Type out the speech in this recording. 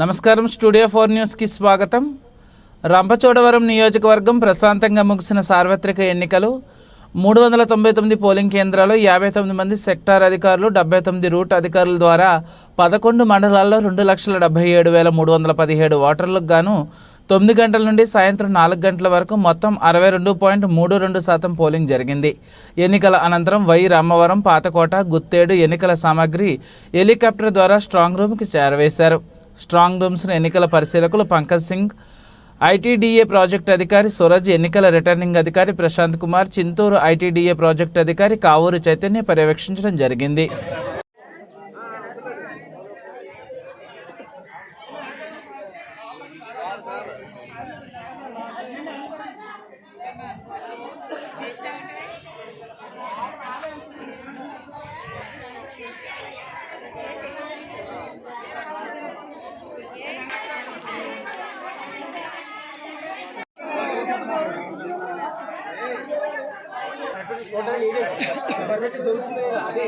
నమస్కారం studio four న్యూస్కి స్వాగతం. రంపచోడవరం నియోజకవర్గం ప్రశాంతంగా ముగిసిన సార్వత్రిక ఎన్నికలు మూడు వందల తొంభై తొమ్మిది పోలింగ్ కేంద్రాలు యాభై తొమ్మిది మంది సెక్టార్ అధికారులు డెబ్బై తొమ్మిది రూట్ అధికారుల ద్వారా పదకొండు మండలాల్లో రెండు లక్షల డెబ్బై ఏడు వేల మూడు వందల పదిహేడు ఓటర్లకు గాను తొమ్మిది గంటల నుండి సాయంత్రం నాలుగు గంటల వరకు మొత్తం అరవై రెండు పాయింట్ మూడు రెండు శాతం పోలింగ్ జరిగింది. ఎన్నికల అనంతరం వై రామవరం పాతకోట గుత్తేడు ఎన్నికల సామాగ్రి హెలికాప్టర్ ద్వారా స్ట్రాంగ్ రూమ్కి చేరవేశారు. స్ట్రాంగ్ రూమ్స్ను ఎన్నికల పరిశీలకులు పంకజ్ సింగ్ ఐటీడీఏ ప్రాజెక్ట్ అధికారి సూరజ్ ఎన్నికల రిటర్నింగ్ అధికారి ప్రశాంత్ కుమార్ చింతూరు ఐటీడీఏ ప్రాజెక్ట్ అధికారి కావూరు చైతన్య పర్యవేక్షించడం జరిగింది. అదే